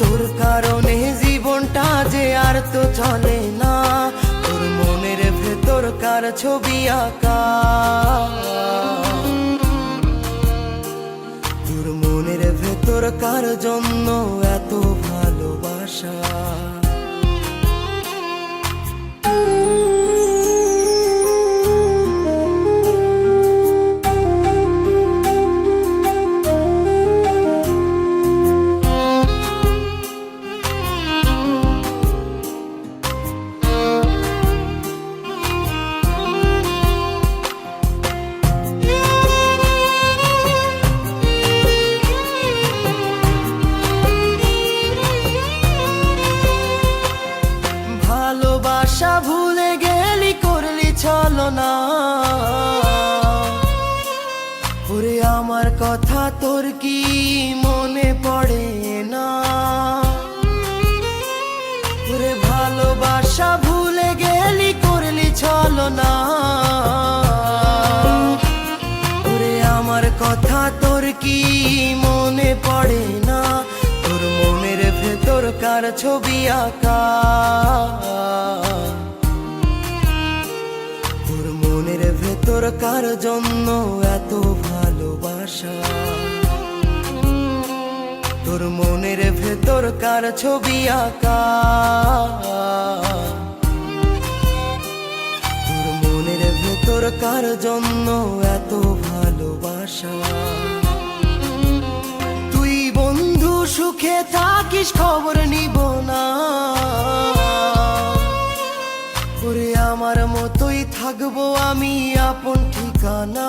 তোর কারণে জীবনটা যে আর তো চলে না। তোর মনের ভেতর কার ছবি আঁকা? তোর মনের ভেতর কার জন্য এত ভালোবাসা? কথা তোর কি মনে পড়ে না? ওরে ভালোবাসা ভুলে গেলি, করলি চলো না ওরে আমার কথা তোর কি মনে পড়ে না? তোর মনের ভেতর কার ছবি আঁকা। তোর কার জন্য এত কার ছবি আঁকা। তোর মনের ভেতর কার জন্য এত ভালোবাসা। তুই বন্ধু সুখে থাকিস, খবর নিব না। ওরে আমার মতোই থাকব আমি আপন ঠিকানা।